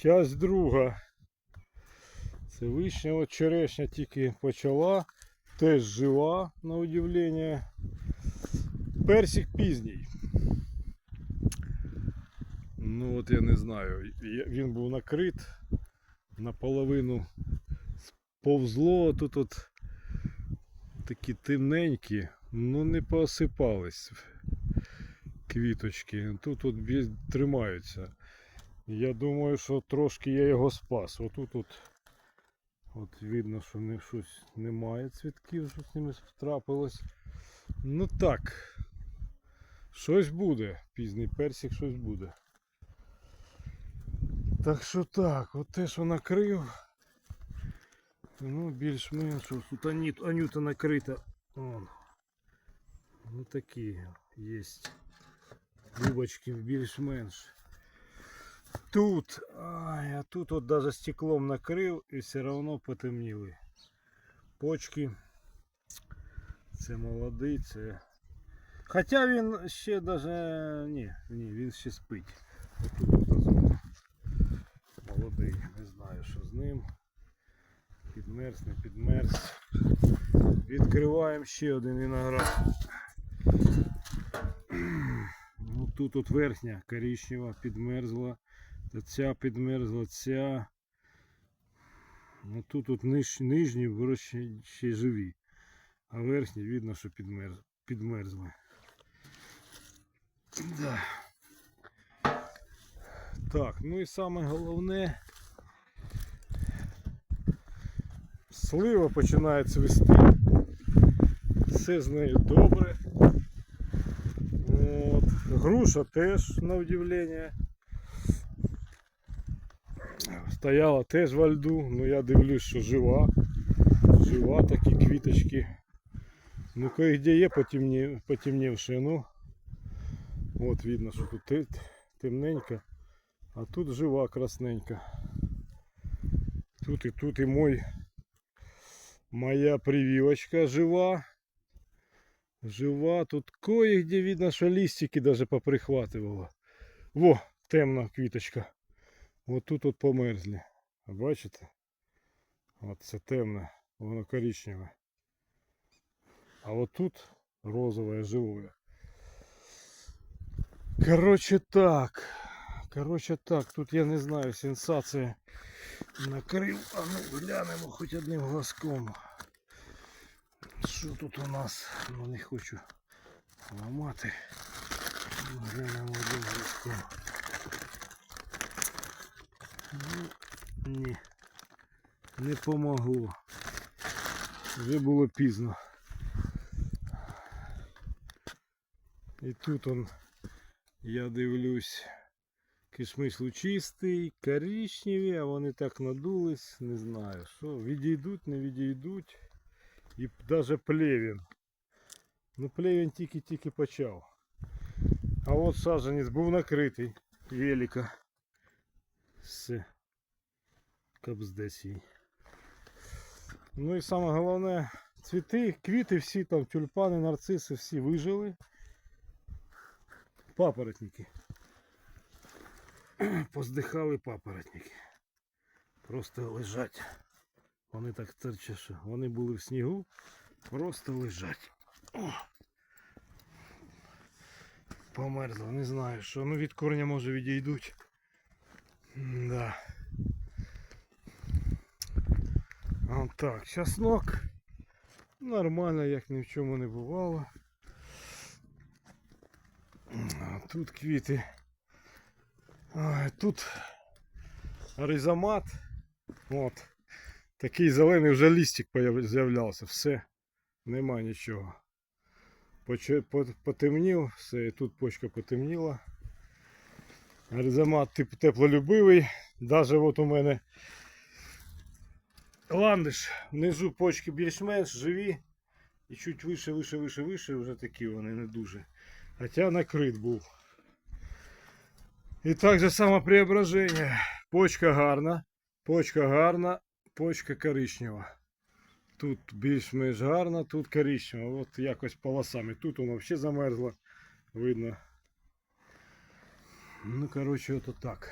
Часть друга. Це вишня, от черешня тільки почала. Теж жива, на удивлення. Персик пізній. Ну от я не знаю. Він був накрит наполовину повзло. Тут от такі темненькі, ну не поосипались квіточки. Тут от тримаються. Я думаю, що трошки я його спас. Отут от, от видно, що не, щось немає цвітків, що з ними трапилось. Ну так. Щось буде. Пізній персик щось буде. Так що так, от те, що накрив. Ну, більш-менш тут Анюта накрита. Вон. Ну такі є. Бубочки більш-менш. Тут, ай, а тут от даже стеклом накрив і все одно потемніли. Почки. Це молодий, це. Хоча він ще даже. Ні, ні, він ще спить. Отут от. Молодий, не знаю, що з ним. Підмерз, не підмерз. Відкриваємо ще один виноград. Ну, тут от верхня коричнева підмерзла. Ця підмерзла, ця. Ну тут от ниж, нижні вроще ще живі. А верхні видно, що підмерз, підмерзли. Да. Так, ну і саме головне. Слива починає цвісти. Все з нею добре. От. Груша теж на удивлення. Стояла теж во льду, ну я дивлюсь, що жива. Жива такі квіточки. Ну кое-де є потемні... ну. От видно, що тут те- темненько. А тут жива красненька. Тут і тут і мой Моя прививочка жива. Жива. Тут кое-где видно, что листики даже поприхватывало. Во, темна квіточка. Вот тут от померзли. Бачите? От це темне, воно коричневе. А вот тут розовое, живое. Короче так. Короче так, тут я не знаю, сенсація. Накрив, а ну глянемо хоч одним глазком. Що тут у нас? Ну не хочу ламати. Глянемо одним глазком. Ну, ні. Не помогло. Вже було пізно. І тут он, я дивлюсь, Кишмиш лучистий, коричневі, а вони так надулись, не знаю що. Відійдуть, не відійдуть. І навіть плевін. Ну плевін тільки-тільки почав. А от саджанець був накритий. Велика. З капздесій. Ну і саме головне, цвіти, квіти всі там, тюльпани, нарциси, всі вижили. Папоротники поздихали папоротники. Просто лежать. Вони так терчать, вони були в снігу, просто лежать. О! Померзло, не знаю, що ну від корня може відійдуть. Да. От так, чеснок. Нормально, як ні в чому не бувало. Тут квіти. Тут ризомат. От. Такий зелений вже листик з'являвся. Все. Нема нічого. Потемнів, все, і тут почка потемніла. Ризомат теплолюбивий. Даже от у мене ландиш. Внизу почки більш-менш живі. І чуть вище, вище, вище, вище вже такі вони не дуже. Хоча накрит був. І так же само преображення. Почка гарна, почка гарна, почка коричнева. Тут більш-менш гарна, тут коричнева. От якось полосами. Тут воно взагалі замерзло. Видно. Ну, коротше, ото так.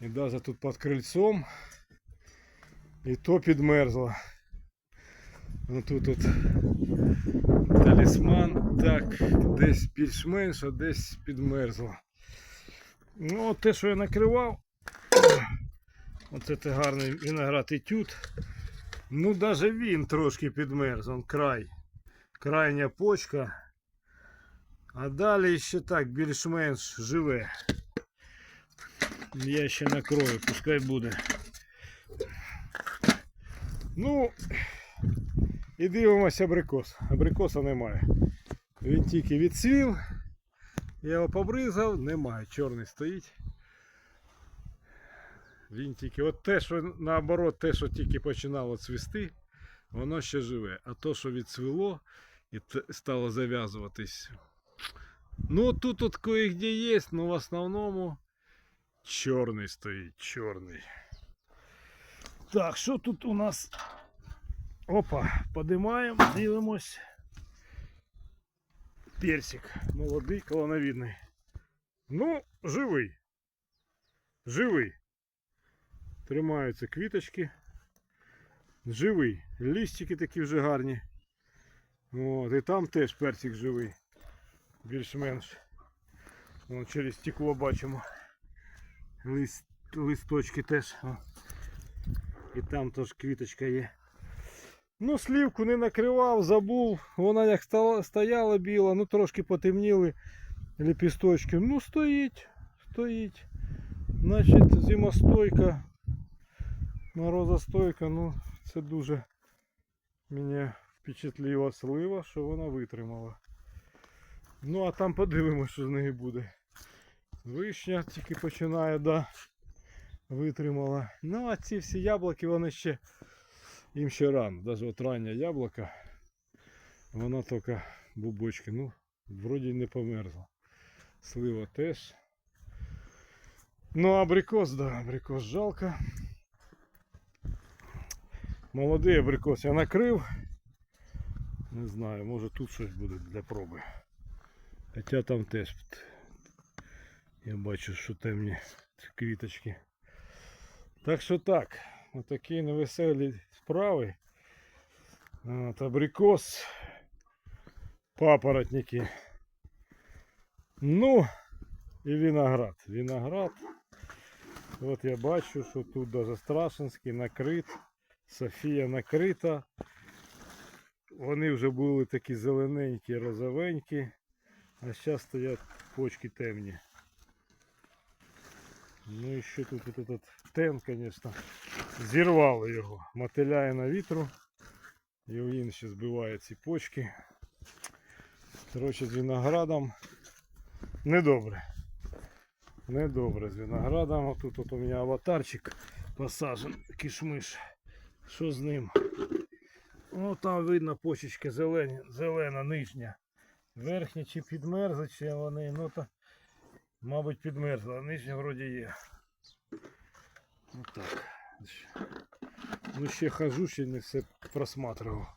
І навіть тут під крильцом. І то підмерзло. Ну тут от талісман так, десь більш-менш, а десь підмерзло. Ну, от те, що я накривав. Оце це гарний виноград і тют. Ну, навіть він трошки підмерз, он край. Крайня почка. А далі ще так більш-менш живе. Я ще накрою, пускай буде. Ну, і дивимося абрикос. Абрикоса немає. Він тільки відцвів. Я його побризав, немає, чорний стоїть. Він тільки, от те, що наоборот, те, що тільки починало цвісти, воно ще живе. А то, що відцвіло і стало зав'язуватись. Ну, тут от кое-где є, але в основному чорний стоїть, чорний. Так, що тут у нас? Опа, подимаємо, дивимось. Персик. Молодий, колоновидний. Ну, живий. Живий. Тримаються квіточки. Живий. Лістики такі вже гарні. От, і там теж персик живий. Більш-менш. Через стекло бачимо. Лист, листочки теж. І там теж квіточка є. Ну, слівку не накривав, забув. Вона як стояла біла, ну трошки потемніли ліпісточки. Ну, стоїть, стоїть. Значить, зимостойка, морозостойка, ну, це дуже мене впечатлила слива, що вона витримала. Ну, а там подивимось, що з неї буде. Вишня тільки починає, да, витримала. Ну, а ці всі яблуки, вони ще їм ще рано. Даже от раннє яблуко, воно тільки бубочки. Ну, вроді не померзла. Слива теж. Ну, абрикос, да, абрикос жалко. Молодий абрикос я накрив. Не знаю, може тут щось буде для проби. Хоча там теж я бачу, що темні квіточки. Так що так, отакі невеселі справи. От, абрикос, папоротники. Ну, і виноград. Виноград. От я бачу, що тут даже Страшинський накрит. Софія накрита. Вони вже були такі зелененькі, розовенькі. А зараз стоять почки темні. Ну і ще тут этот тен, звісно, зірвали його. Мотиляє на вітру. І він ще збиває ці почки. Коротше, з виноградом недобре. Недобре з виноградом. А тут от у мене аватарчик посаджен, кишмиш. Що з ним? Ну там видно почечки зелені, зелена нижня. Верхня чи підмерзла, чи вони, ну то, мабуть, підмерзла, а нижня вроді є. Ну так. Ну ще хожу, ще не все просматривав.